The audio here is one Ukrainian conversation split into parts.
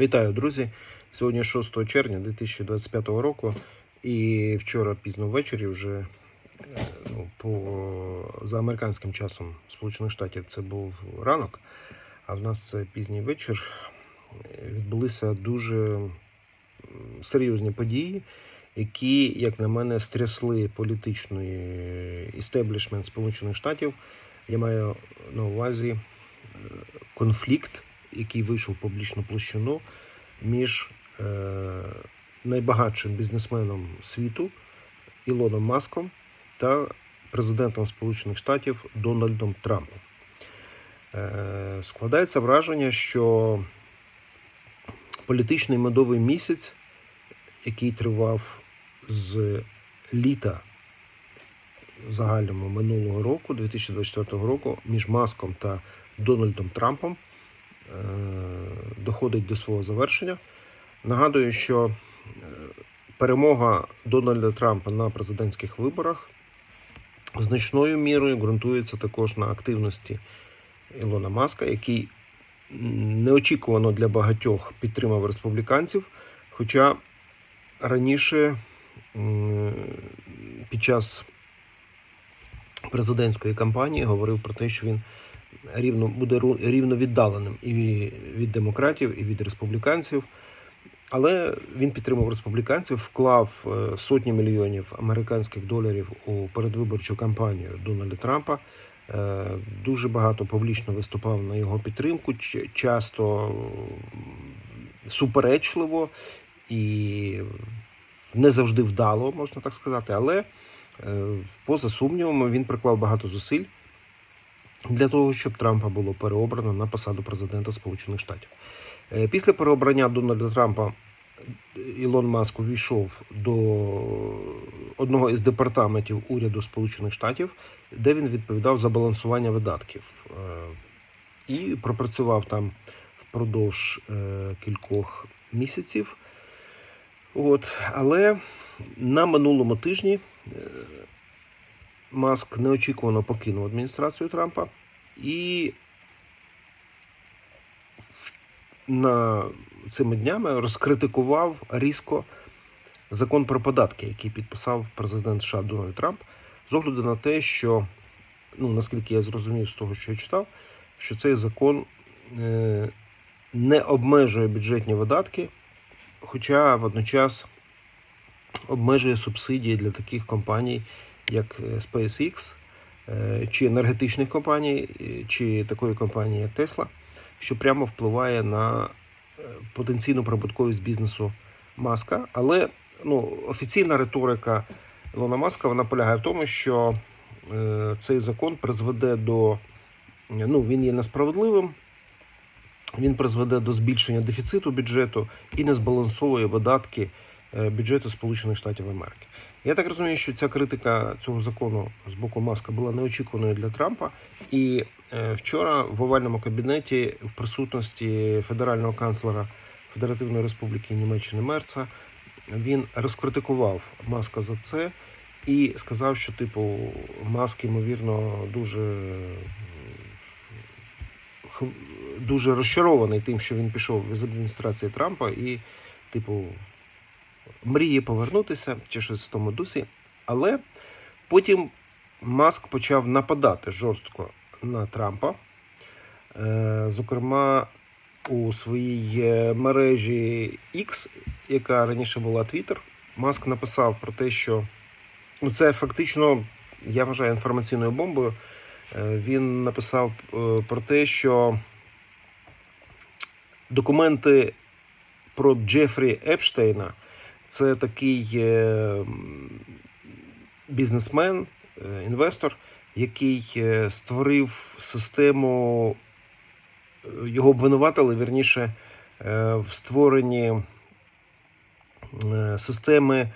Вітаю, друзі! Сьогодні 6 червня 2025 року, і вчора пізно ввечері, вже е, ну, по, за американським часом Сполучених Штатів це був ранок, а в нас це пізній вечір. Відбулися дуже серйозні події, які, як на мене, стрясли політичний істеблішмент Сполучених Штатів. Я маю на увазі е, конфлікт, який вийшов в публічну площину між е, найбагатшим бізнесменом світу Ілоном Маском та президентом Сполучених Штатів Дональдом Трампом. Е, складається враження, що політичний медовий місяць, який тривав з літа загальному минулого року, 2024 року, між Маском та Дональдом Трампом доходить до свого завершення. Нагадую, що е, перемога Дональда Трампа на президентських виборах значною мірою ґрунтується також на активності Ілона Маска, який неочікувано для багатьох підтримав республіканців. Хоча раніше під час президентської кампанії говорив про те, що він рівно буде рівно віддаленим і від демократів, і від республіканців. Але він підтримав республіканців, вклав е, сотні мільйонів американських доларів у передвиборчу кампанію Дональда Трампа. Е, Дуже багато публічно виступав на його підтримку, часто суперечливо і не завжди вдало, можна так сказати. Але е, поза сумнівами він приклав багато зусиль для того, щоб Трампа було переобрано на посаду президента Сполучених Штатів. Е, Після переобрання Дональда Трампа Ілон Маск увійшов до одного із департаментів уряду Сполучених Штатів, де він відповідав за балансування видатків. Е, І пропрацював там впродовж е, кількох місяців. От, але на минулому тижні е, Маск неочікувано покинув адміністрацію Трампа і на цими днями розкритикував різко закон про податки, який підписав президент США Дональд Трамп, з огляду на те, що, ну наскільки я зрозумів з того, що я читав, що цей закон е, не обмежує бюджетні видатки, хоча водночас обмежує субсидії для таких компаній, як е, SpaceX, е, чи енергетичних компаній, е, чи такої компанії, як Tesla, що прямо впливає на потенційну прибутковість бізнесу Маска. Але ну, офіційна риторика Ілона Маска вона полягає в тому, що цей закон призведе до ну, він є несправедливим. Він призведе до збільшення дефіциту бюджету і не збалансовує видатки бюджету Сполучених Штатів Америки. Я так розумію, що ця критика цього закону з боку Маска була неочікуваною для Трампа. І е, вчора в овальному кабінеті в присутності федерального канцлера Федеративної Республіки Німеччини Мерца він розкритикував Маска за це і сказав, що типу Маск, ймовірно, дуже дуже розчарований тим, що він пішов з адміністрації Трампа, і, типу, мріє повернутися чи щось в тому дусі. Але потім Маск почав нападати жорстко на Трампа. Е, Зокрема, у своїй е, мережі X, яка раніше була Twitter, Маск написав про те, що ну, це фактично, я вважаю, інформаційною бомбою. Е, Він написав про те, що документи про Джефрі Епштейна це такий е, бізнесмен, е, інвестор, який е, створив систему, його обвинуватили вірніше в створенні системи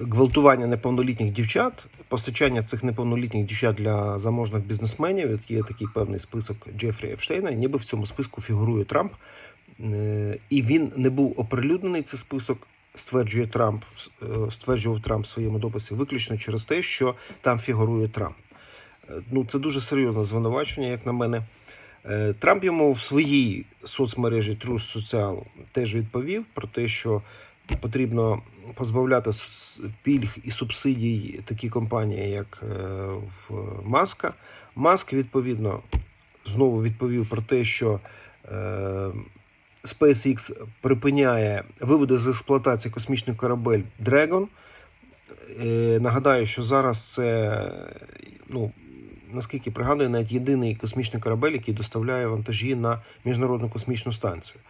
гвалтування неповнолітніх дівчат, постачання цих неповнолітніх дівчат для заможних бізнесменів. От є такий певний список Джефрі Епштейна, ніби в цьому списку фігурує Трамп. Е, І він не був оприлюднений цей список, стверджує Трамп, е, стверджував Трамп в своєму дописі, виключно через те, що там фігурує Трамп. Е, Ну, це дуже серйозне звинувачення, як на мене. Трамп йому в своїй соцмережі Truth Social теж відповів про те, що потрібно позбавляти пільг і субсидій такі компанії, як в Маска. Маск відповідно знову відповів про те, що SpaceX припиняє виводи з експлуатації космічний корабель Dragon. Е, Нагадаю, що зараз це, ну, наскільки пригадую, навіть єдиний космічний корабель, який доставляє вантажі на міжнародну космічну станцію.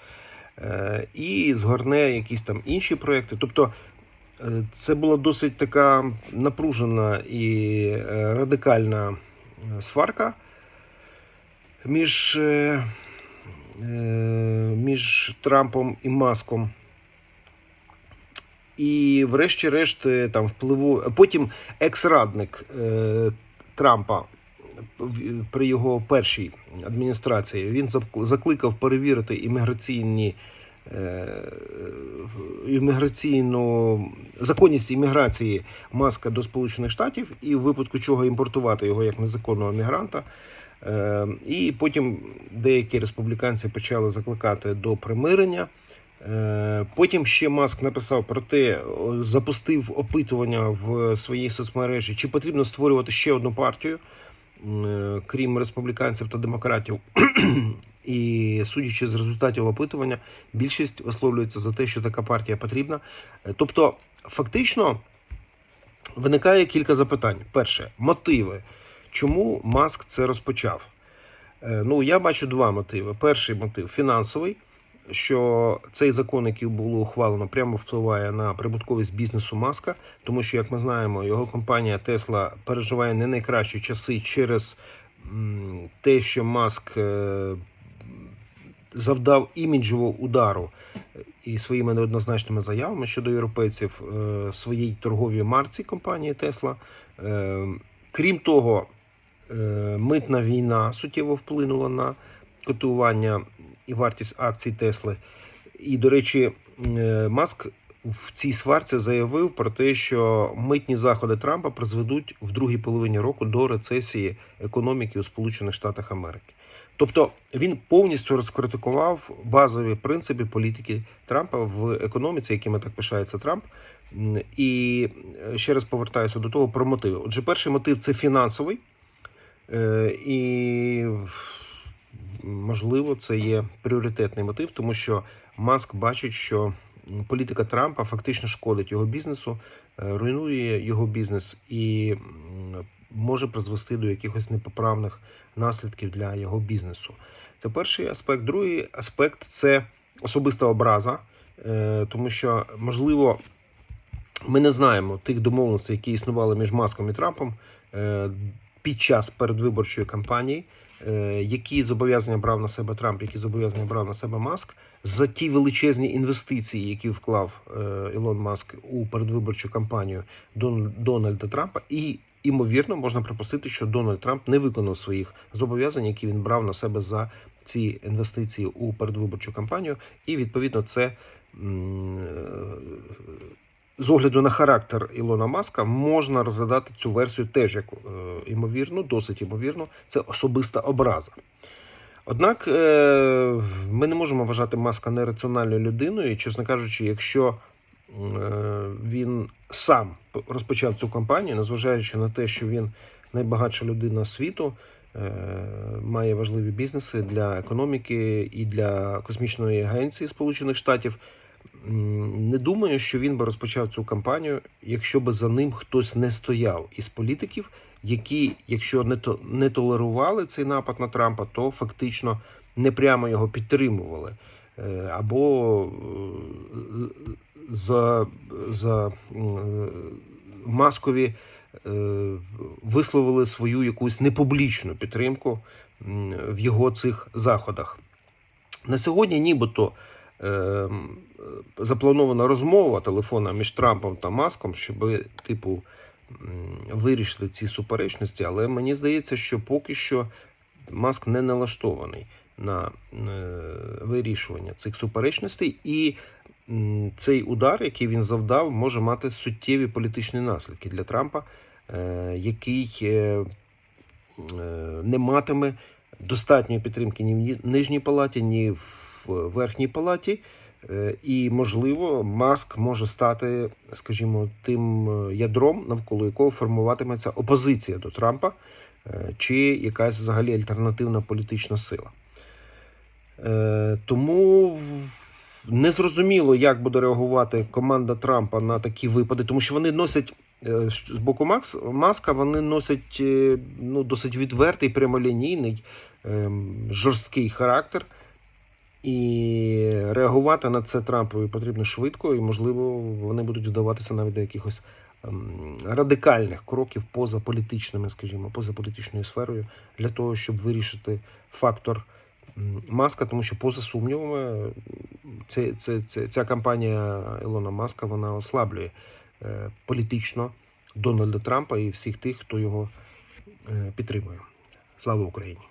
Е, І згорне якісь там інші проекти. Тобто е, це була досить така напружена і радикальна сварка між, між Трампом і Маском. І, врешті-решт, е, там впливу. Потім екс-радник е, Трампа при його першій адміністрації він закликав перевірити імміграційні. Е, Імміграційну законність імміграції маска до Сполучених Штатів і в випадку чого імпортувати його як незаконного мігранта. Е, І потім деякі республіканці почали закликати до примирення. Е, Потім ще Маск написав про те, запустив опитування в своїй соцмережі, чи потрібно створювати ще одну партію, крім республіканців та демократів. І судячи з результатів опитування, більшість висловлюється за те, що така партія потрібна. Е, Тобто, фактично виникає кілька запитань. Перше, мотиви. Чому Маск це розпочав? Е, Ну, я бачу два мотиви. Перший мотив фінансовий, що цей закон, який було ухвалено, прямо впливає на прибутковість бізнесу Маска, тому що, як ми знаємо, його компанія Тесла переживає не найкращі часи через те, що Маск е, завдав іміджового удару і своїми неоднозначними заявами щодо європейців е, своїй торговій марці компанії Тесла. Е, Крім того, е, митна війна суттєво вплинула на котування і вартість акцій Тесли. І, до речі, е, Маск в цій сварці заявив про те, що митні заходи Трампа призведуть в другій половині року до рецесії економіки у Сполучених Штатах Америки. Тобто він повністю розкритикував базові принципи політики Трампа в економіці, якими так пишається Трамп. І е, ще раз повертаюся до того про мотиви. Отже, перший мотив це фінансовий, Е, і можливо це є пріоритетний мотив, тому що Маск бачить, що політика Трампа фактично шкодить його бізнесу, е, руйнує його бізнес і може призвести до якихось непоправних наслідків для його бізнесу. Це перший аспект. Другий аспект це особиста образа, е, тому що можливо. Ми не знаємо тих домовленостей, які існували між Маском і Трампом е, під час передвиборчої кампанії, які зобов'язання брав на себе Трамп, які зобов'язання брав на себе Маск за ті величезні інвестиції, які вклав е, Ілон Маск у передвиборчу кампанію Дональда Трампа, і ймовірно можна припустити, що Дональд Трамп не виконав своїх зобов'язань, які він брав на себе за ці інвестиції у передвиборчу кампанію, і відповідно це. Е, з огляду на характер Ілона Маска можна розглядати цю версію теж як е, ймовірно, досить ймовірно, це особиста образа. Однак е, ми не можемо вважати Маска нераціональною людиною, і, чесно кажучи, якщо е, він сам розпочав цю кампанію, незважаючи на те, що він найбагатша людина світу, е, має важливі бізнеси для економіки і для космічної агенції Сполучених Штатів. Не думаю, що він би розпочав цю кампанію, якщо би за ним хтось не стояв із політиків, які, якщо не то не толерували цей напад на Трампа, то фактично непрямо його підтримували. Е, Або е, за, за маскові е, висловили свою якусь непублічну підтримку в його цих заходах. На сьогодні, нібито запланована розмова телефона між Трампом та Маском, щоб, типу, вирішити ці суперечності, але мені здається, що поки що Маск не налаштований на е, вирішування цих суперечностей, і цей удар, який він завдав, може мати суттєві політичні наслідки для Трампа, е, який е, е, не матиме достатньої підтримки ні в нижній палаті, ні в верхній палаті. Е, І, можливо, Маск може стати, скажімо, тим е, ядром, навколо якого формуватиметься опозиція до Трампа, е, чи якась взагалі альтернативна політична сила. Тому незрозуміло, як буде реагувати команда Трампа на такі випади, тому що вони носять з боку Макс, Маска, вони носять ну, досить відвертий, прямолінійний, ем, жорсткий характер. І реагувати на це Трампові потрібно швидко, і, можливо, вони будуть вдаватися навіть до якихось ем, радикальних кроків поза політичними, скажімо, поза політичною сферою, для того, щоб вирішити фактор маска, тому що, поза сумнівами, це, це, це, ця кампанія Ілона Маска вона ослаблює е, політично Дональда Трампа і всіх тих, хто його е, підтримує. Слава Україні!